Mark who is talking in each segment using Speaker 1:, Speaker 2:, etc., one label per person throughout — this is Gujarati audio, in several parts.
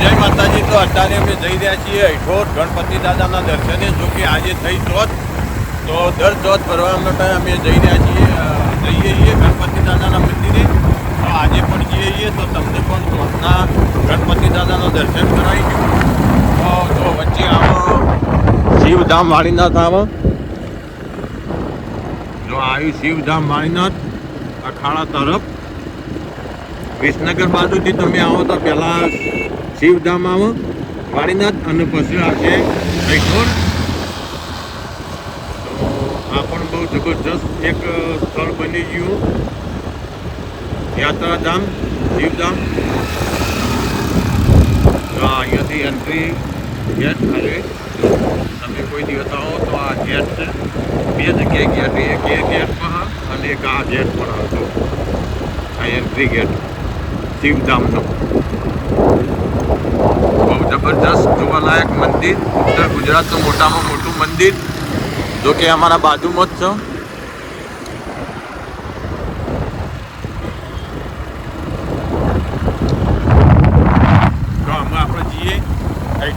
Speaker 1: જય માતાજી, તો અત્યારે અમે જઈ રહ્યા છીએ અઠોર ગણપતિ દાદાના દર્શને. જો કે આજે થઈ ચોથ, તો દર ચોથ ભરવા માટે અમે જઈ રહ્યા છીએ જઈએ છીએ ગણપતિ દાદાના મંદિરે. તો આજે પણ જઈએ છીએ, તો તમને પણ ચોથના ગણપતિ દાદાનું દર્શન કરાવીશું. તો વચ્ચે આવો શિવધામ વાળીનાથ આવો. જો આવ્યું શિવધામ વાળીનાથ, અખાડા તરફ. વિસનગર બાજુથી તમે આવો તો પહેલા શિવધામ વાણીનાથ અને પછી આવશે રૈખોર તો આ પણ બહુ જબરજસ્ત એક સ્થળ બની ગયું. યાત્રાધામ, શિવધામ. તો આ અહીંયાથી એન્ટ્રી ગેટ ખાલી તમે કોઈ દિવસ આવો તો આ ગેટ છે. બે જગ્યાએ ગેટ એક એ ગેટમાં અને એક આ ગેટ પર હતો આ એન્ટ્રી ગેટ શિવધામનો. જબરજસ્ત જોવાલાયક મંદિર ઉત્તર ગુજરાતનું મોટામાં મોટું મંદિર, જો કે અમારા બાજુમાં જ છે.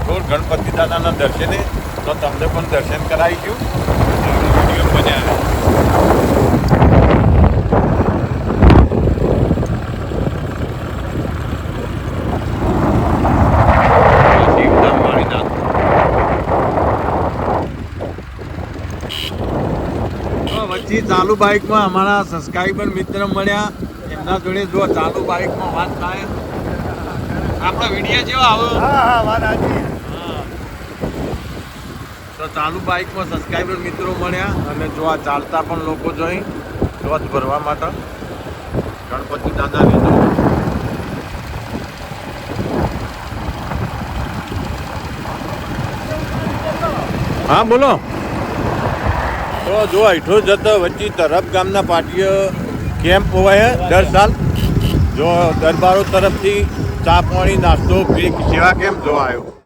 Speaker 1: ઠોર ગણપતિ દાદાના દર્શને, તો તમને પણ દર્શન કરાવીશું. વીડિયો બન્યા શિવધામ વાળીનાથ તો વચ્ચે ચાલુ બાઇકમાં અમારા સબસ્ક્રાઈબર મિત્ર મળ્યા. એમના જોડે જો ચાલુ બાઇકમાં વાત થાય. આપણો વીડિયો જેવો આવો
Speaker 2: હા હા વાત સાચી.
Speaker 1: તો ચાલુ બાઇકમાં સબસ્ક્રાઈબર મિત્રો મળ્યા અને જો આ ચાલતા પણ લોકો જોઈ. જોત ભરવા માટે. ગણપતિ દાદા લીધો હા બોલો. તો જો અઠો જતો વચ્ચે તરફ ગામના પાટીઓ કેમ્પ હોય દર સાલ જો દરબારો તરફથી ચા પાણી, નાસ્તો ફ્રી સેવા કેમ્પ જોવા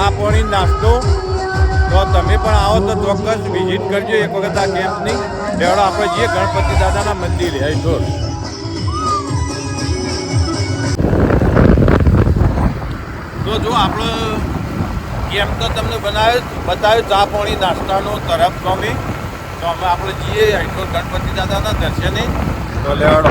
Speaker 1: ચા પાણી નાસ્તો તો તમે પણ આવો તો ચોક્કસ વિઝિટ કરજો એક વખત આ કેમ્પની લેવડો આપણે જઈએ ગણપતિ દાદાના મંદિરે. હેઠોર તો જો આપણે કેમ્પ તો તમને બનાવ્યો બતાવ્યો ચા પાણી નાસ્તાનો તરફ ગમે તો અમે આપણે જઈએ હેઠોર ગણપતિ દાદાના દર્શને. તો લેવડો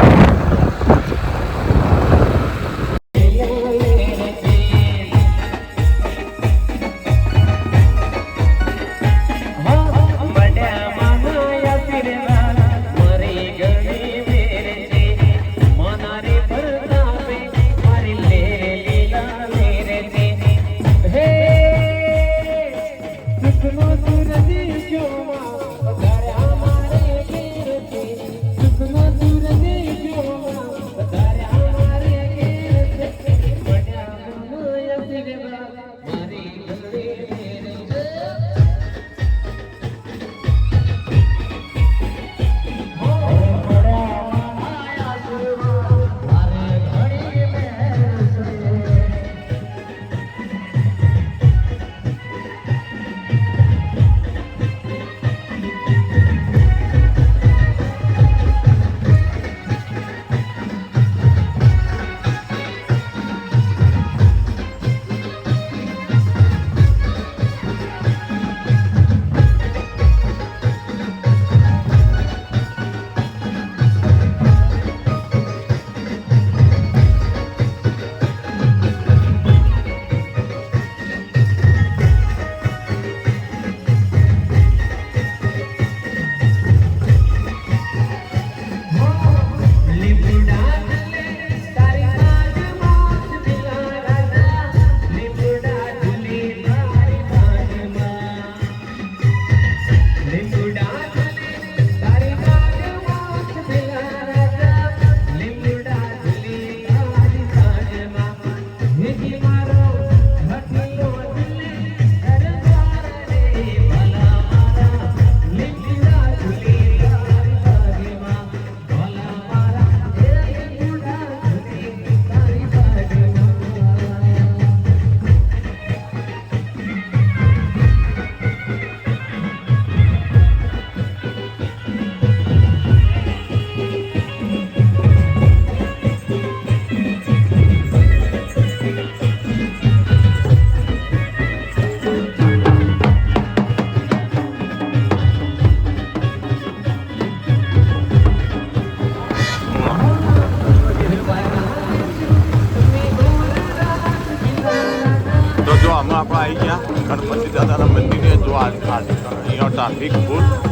Speaker 1: દાદાના મંદિરે જો આ ટ્રાફિક ફૂલ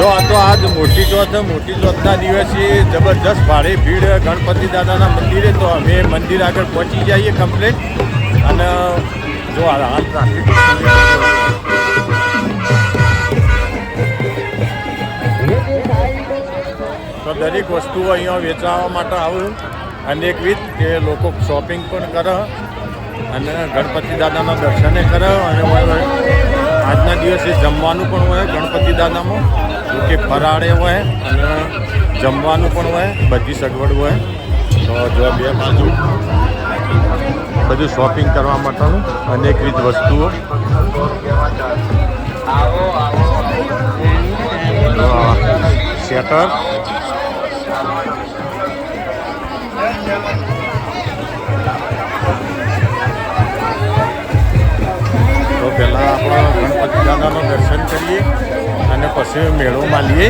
Speaker 1: જો આ તો આજ મોટી ચોથ મોટી ચોથના દિવસે જબરજસ્ત ભારે ભીડ ગણપતિ દાદાના મંદિરે, તો અમે મંદિર આગળ પહોંચી જઈએ કમ્પ્લેટ અને જો આ હાલ તો દરેક વસ્તુઓ અહીંયા વેચાવા માટે આવું. અનેકવિધ કે લોકો શોપિંગ પણ કરે અને ગણપતિ દાદાના દર્શને કરે. અને આજના દિવસે જમવાનું પણ હોય ગણપતિ દાદામાં. કે ફરાળે હોય અને જમવાનું પણ હોય, બધી સગવડ હોય. તો જો બે બાજુ બધું શોપિંગ કરવા માટેનું અનેકવિધ વસ્તુઓ. શેટર પછી મેળોમાં લઈએ.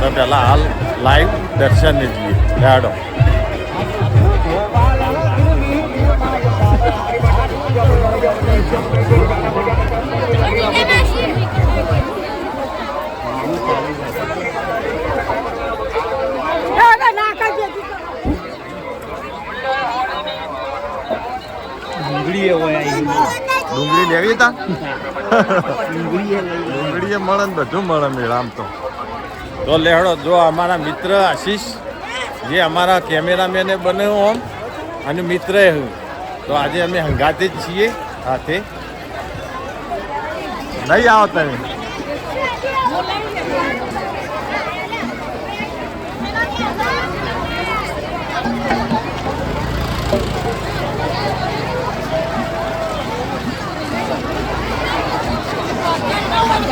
Speaker 1: તો પહેલાં હાલ લાઈવ દર્શનને જઈએ હેડો
Speaker 3: ડુંગળી
Speaker 1: લેવી તા?
Speaker 3: ડુંગળી
Speaker 1: ડુંગળીએ મળે ને બધું મળે મેળામ તો. તો લેહડો જો અમારા મિત્ર આશીષ જે અમારા કેમેરામેને બન્યો આમ અને મિત્ર એ હું. તો આજે અમે હંગાતે જ છીએ સાથે. નહીં આવો તમે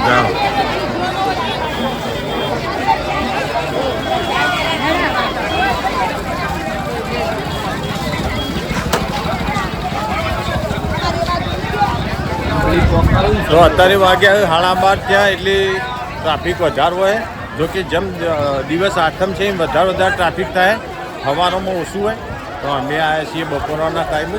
Speaker 1: જાઓ તો અત્યારે વાગ્યા સાડા બાર ત્યાં, એટલે ટ્રાફિક વધારો હોય. જો કે જેમ દિવસ આઠમ છે, એમ વધારે વધારે ટ્રાફિક થાય. સવારોમાં ઓછું હોય. તો અમે આવ્યા છીએ બપોરના ટાઈમે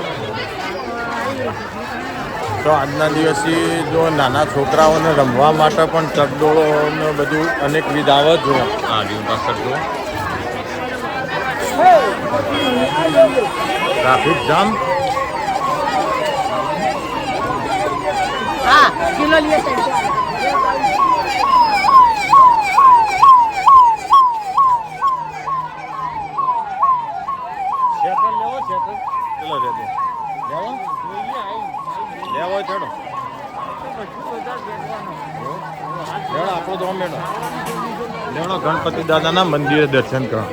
Speaker 1: તો આજના દિવસે જો નાના છોકરાઓને રમવા માટે પણ ચકડોળો ને બધું અનેકવિધ આવે જો ટ્રાફિક જામ.
Speaker 2: હા કિલો લીએ
Speaker 1: શેટર લેવો શેટર ચલો રેડી લેવો લેવો હોય ચડો લેવડો આપણો તો મેળો લેવડો ગણપતિ દાદાના મંદિરે દર્શન કરો.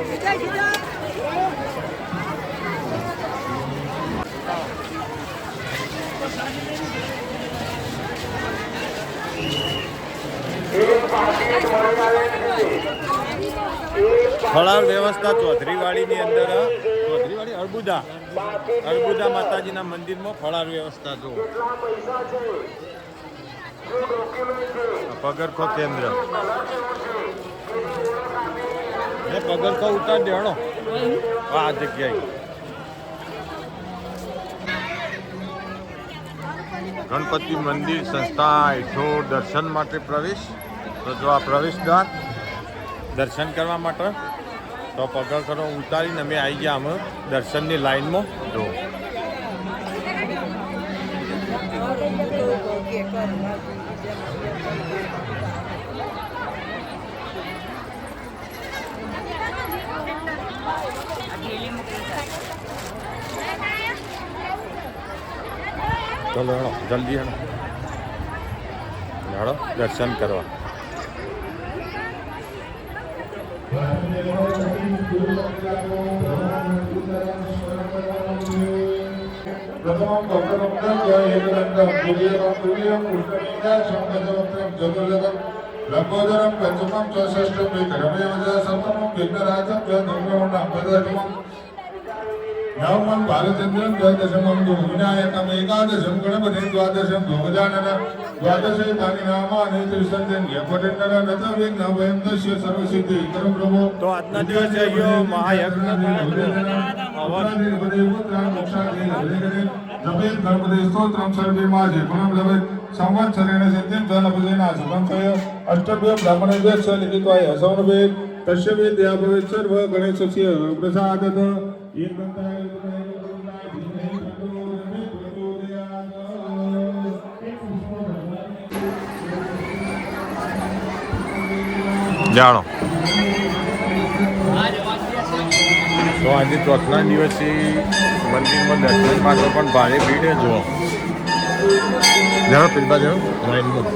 Speaker 1: ફળાર વ્યવસ્થા ચોધરીવાડીની અંદર ચોધરીવાડી, અર્બુદા. અર્બુદા માતાજીના મંદિરમાં ફળાર વ્યવસ્થા જો પગરખો કેન્દ્ર. ને પગરખો ઉતાર દેણો આ જગ્યાએ. ગણપતિ મંદિર સંસ્થા હેઠો દર્શન માટે પ્રવેશ. તો જો આ પ્રવેશ દ્વાર દર્શન કરવા માટે તો પગર ઉતારીને અમે આવી ગયા અમે દર્શનની લાઈનમાં. જો.
Speaker 2: चलो हेड़ो जल्दी हेड़ो हेड़ो दर्शन करवा Jangan lupa like, share, dan subscribe નવમં બાલચંદ્રં દ્વાદશમં તુ વિનાયકમ એકાદશમ ગણપતિ દ્વાદશમ ધ્વજાનન દ્વાદશે તાની નામાની ત્રિસંજન યપટેન્દ્ર નત વિઘ્ન ભયમ દશ્ય સર્વસિદ્ધિ. કરમ પ્રભો.
Speaker 4: તો આજના દિવસે યો મહાયજ્ઞ
Speaker 2: ગણપતિ સ્તોત્રમ સર્વે માજે. ગુણમ લવે સંવત્સરેણ સિદ્ધિમ ધનપદેના શુભંકય અષ્ટભ્ય બ્રાહ્મણેભ્ય ચ લિખિત્વાય. સૌનભે તસ્ય વિદ્યા ભવેત સર્વ ગણેશસ્ય પ્રસાદત. પ્રચોદયાત
Speaker 4: જાણો તો આજે ચોથના દિવસે મંદિરમાં દર્શન માટે પણ ભારે ભીડ જુઓ. જાણો પેલી બાજુ લાઈનમાં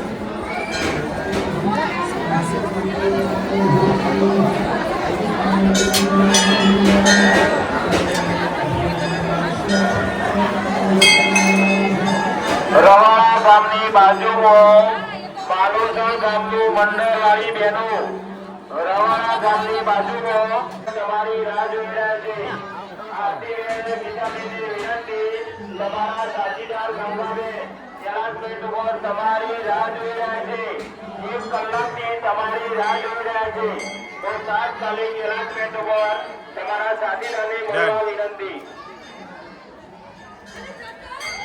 Speaker 5: રવાડા ગામની બાજુમાં બાલુસણ ગામનું મંડળવાળી બહેનો રવાડા ગામની બાજુમાં તમારી રાહ જોઈ રહ્યા છે. આરતી વિનંતી તમારા સાથીદાર ગંગાબેન એલાન્ટમેન્ટ પર તમારી રાહ જોઈ રહ્યા છે. એક કલાકથી તમારી રાહ જોઈ રહ્યા છે. તો તાત્કાલિક એલાન્ટમેન્ટ પર તમારા સાથીદારને મળવા વિનંતી.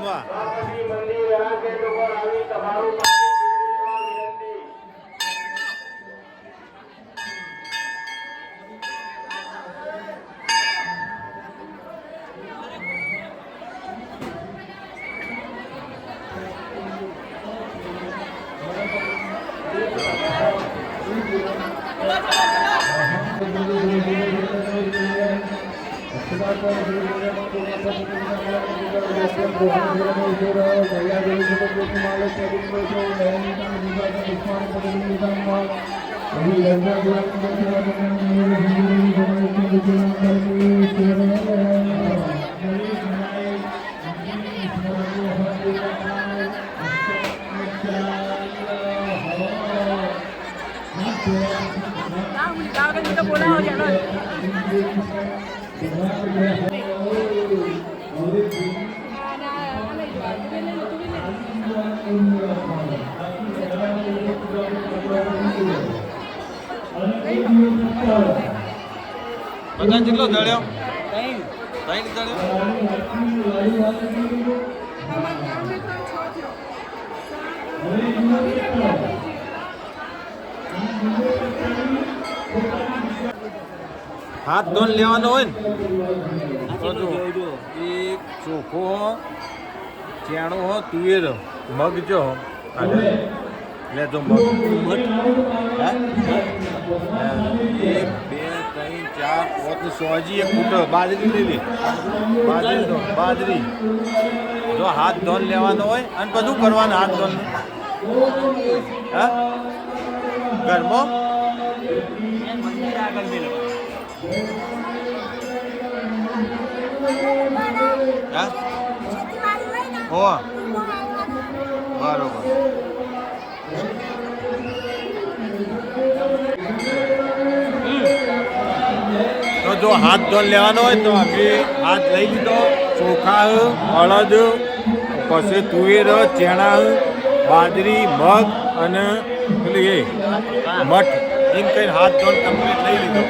Speaker 4: અમે
Speaker 5: બોલાવો ચાલો
Speaker 4: બધા કેટલો દળ્યો? ત્રણ. હાથ ધોન લેવાનો હોય ને? એક ચોખો ચેણો હો તુવેર મગ જો અને લે જો મગ. હે? એક બે ત્રણ ચાર પાંચ સોજી એક ફૂટ બાજરી લીધી બાજરી બાજરી જો હાથ ધોન લેવાનો હોય અને બધું કરવાનું હાથ ધોન હા ઘરમાં હા હો બરોબર.
Speaker 1: જો હાથ ધોન લેવાનો હોય તો અમે હાથ લઈ લીધો. ચોખા અડદ પછી તુવેર, ચણા બાજરી, મગ અને પેલું એ મઠ. એમ કઈ હાથ ધોન કમ્પ્લીટ લઈ લીધો.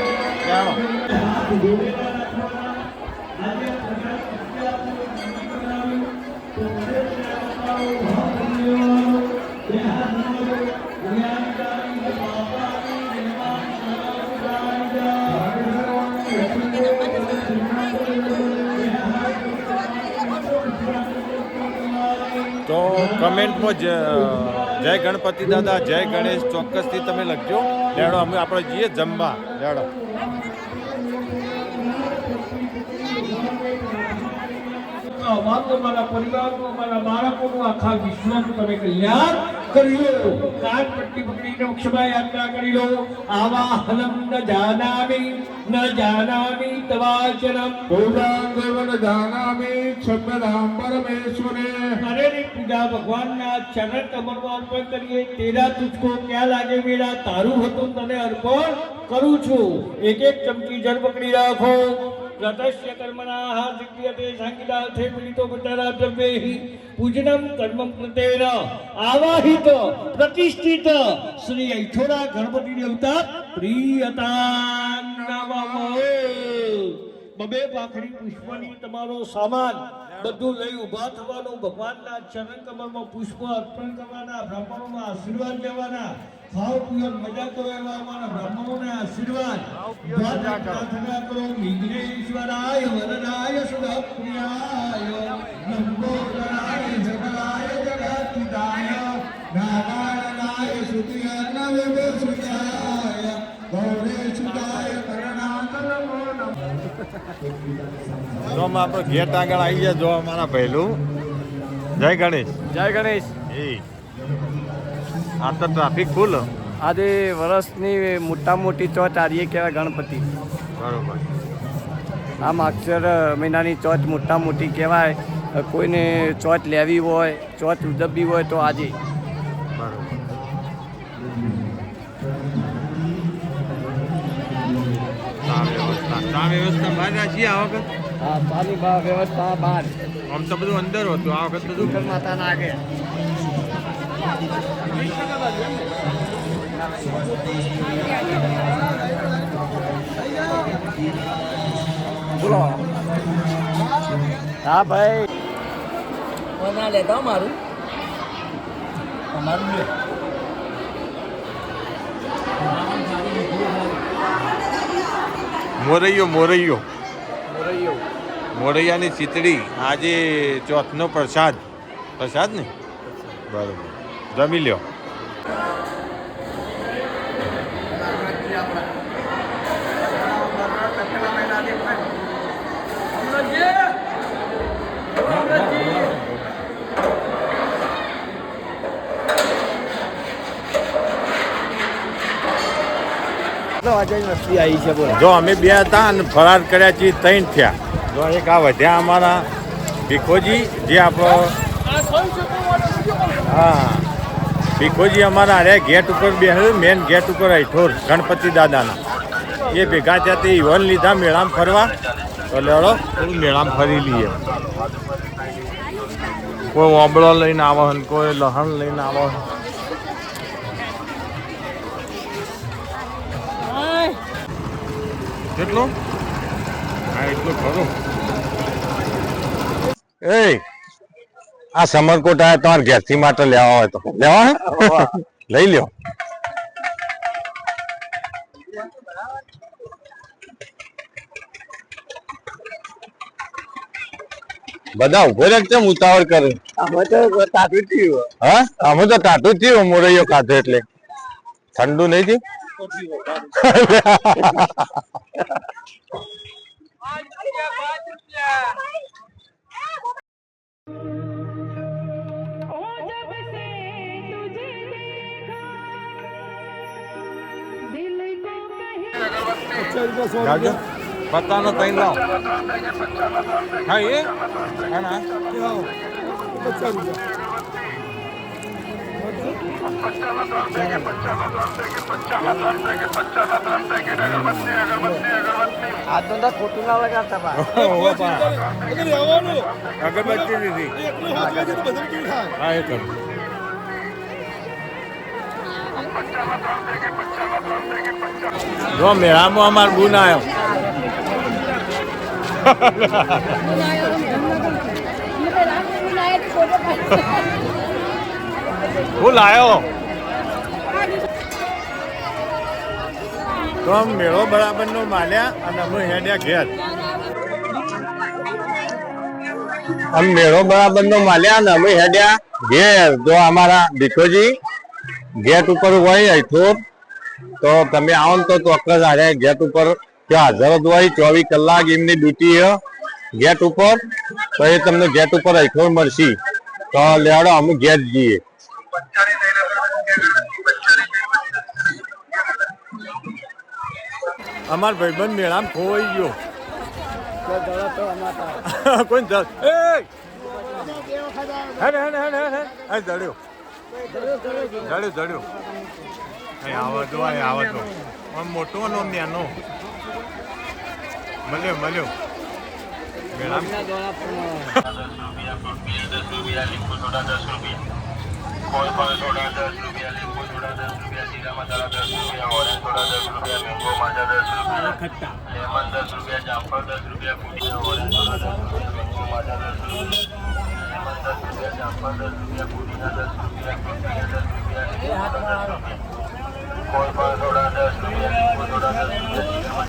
Speaker 1: કમેન્ટમાં જય ગણપતિ દાદા, જય ગણેશ, ચોક્કસથી તમે લખજો. લેડો અમે આપણે જઈએ જમવા. લેડો
Speaker 4: અમારું અમારા પરિવારનું અમારા બાળકોનું આખા વિશ્વનું તમે કલ્યાણ કરી લો. કાન પટ્ટી પકડીને ક્ષમા યાત્રા કરી લો. આવાહનમ ન જાનામિ ન જાનામિ તવાચરમ.
Speaker 2: પૂર્ણાંગેવ ન જાનામિ ક્ષમ્યતામ પરમેશ્વરે.
Speaker 4: રે પૂજા ભગવાનના ચરણ કમરમાં અર્પણ કરીએ. તેરા તુજકો ક્યાં લાગે મેરા તારું હતું તને અર્પણ કરું છું. એક એક ચમચી જળ પકડી રાખો. રતસ્ય કર્મણાઃ સિદ્ધ્યતે સાંગીલાર્થે મિલિતો ભટ્ટારા દ્રવ્યૈ પૂજનમ કર્મમ કૃતેન આવાહિત પ્રતિષ્ઠિત શ્રી ઐઠોરા ગણપતિ દેવતા પ્રિયતા બબે પાખડી પુષ્પની તમારો સામાન બધું લઈ ઊભા થવાનું ભગવાનના ચરણ કમળમાં પુષ્પ અર્પણ કરવાના બ્રાહ્મણોમાં આશીર્વાદ લેવાના ખાઓ મજા કરો એવા અમારા બ્રાહ્મણોના આશીર્વાદ. પ્રાર્થના કરો વરદાય લંબોદરાય જગદાય નારાયણાય સુતાય કરણાકરમો નમઃ
Speaker 1: જો ગેટ આગળ આવી જાય જો અમારા પહેલું. જય ગણેશ.
Speaker 3: જય ગણેશ.
Speaker 1: એ આ તો ટ્રાફિક ફૂલ
Speaker 3: આજે વર્ષની મોટા મોટી ચોથ આર્ય કહેવાય ગણપતિ.
Speaker 1: બરોબર.
Speaker 3: આ માગસર મહિનાની ચોથ મોટા મોટી કહેવાય. કોઈને ચોથ લેવી હોય ચોથ ઉજવવી હોય તો આજે.
Speaker 1: બરોબર. ચા વ્યવસ્થા બહાર રાખીએ આ વખત
Speaker 3: હા બા વ્યવસ્થા બહાર.
Speaker 1: આમ તો બધું અંદર હતું. આ વખત બધું
Speaker 3: માતાના આગે. બોલો હા ભાઈ.
Speaker 6: ના લેતા મારું? તમારું લ્યો.
Speaker 1: મોરૈયો મોરૈયો. મોરૈયાની ચીતડી આજે ચોથનો પ્રસાદ. પ્રસાદ ને? બરોબર. જમી લ્યો
Speaker 3: આજે વસ્તી આવી છે બોલો
Speaker 1: જો અમે બે હતા અને ફરાર કર્યા છીએ ત્રણ થયા. જો એક આ વધ્યા અમારા ભીખોજી જે આપણો હા. ભીખોજી અમારા અરે ગેટ ઉપર બેસે મેન ગેટ ઉપર હેઠોર ગણપતિ દાદાના. એ ભેગા થયા તે ઇવન લીધા મેળામાં ફરવા. તો લેડો થોડું મેળામાં ફરી લઈએ. કોઈ ઓબળો લઈને આવે કોઈ લહણ લઈને આવો કેટલો? હા એટલો ખરું. એ આ સમરકોટ આ તમારે ઘેરથી માટે લેવા હોય તો. લેવા હે? લઈ લ્યો. બધા ઊભો રહે કેમ ઉતાવળ કરે?
Speaker 3: અમે તો તાતું થયું.
Speaker 1: હા? અમે તો ટાટું થયું મોરૈયો ખાધો એટલે. ઠંડુ નહીં થયું?
Speaker 7: ओ कहीं
Speaker 1: ગાજો પત્તાનો તૈન લાવ. હા એ? હા ના.
Speaker 3: આ તો ખોટું ના લગાડતા
Speaker 1: અગરબત્તી દીધી હા એ કરું. જો મેળામાં અમાર ગુણ આવ્યો હું લાયો? તો આમ મેળો બરાબર નો માલ્યા અને અમે હેડ્યા ઘેર. આમ મેળો બરાબર નો માલ્યા અને અમે હેડ્યા ઘેર. જો અમારા ભીખોજી ગેટ ઉપર હોય અહીંથી તો તમે આવો ને તો ચોક્કસ આજે ગેટ ઉપર હાજર જ હોય ચોવીસ કલાક એમની ડ્યુટી ગેટ ઉપર, તો એ તમને ગેટ ઉપર અહીંથી મળશે. તો લેવાડો અમે ગેટ જઈએ. અમાર ભાઈબંધ મેળામાં ખોવાઈ ગયો. કોઈ જલ એ! હે હે હે હે જડ્યો. જડ્યો જડ્યો. એ આવા દો એ આવા દો આમ મોટો નો નેનો. મળ્યો મળ્યો. મેળામાં
Speaker 5: કોઈ પણ સોડા દસ રૂપિયા લીંબુ સોડા દસ રૂપિયા જીરા મસાલા દસ રૂપિયા ઓરેન્જ સોડા દસ રૂપિયા મેંગો દસ રૂપિયા લેમન દસ રૂપિયા જામફળ દસ રૂપિયા પુદીના ઓરેન્જ સોડા દસ રૂપિયા મેંગો માજા દસ રૂપિયા દસ રૂપિયા જામફળ દસ રૂપિયા પુદીના દસ なんだ?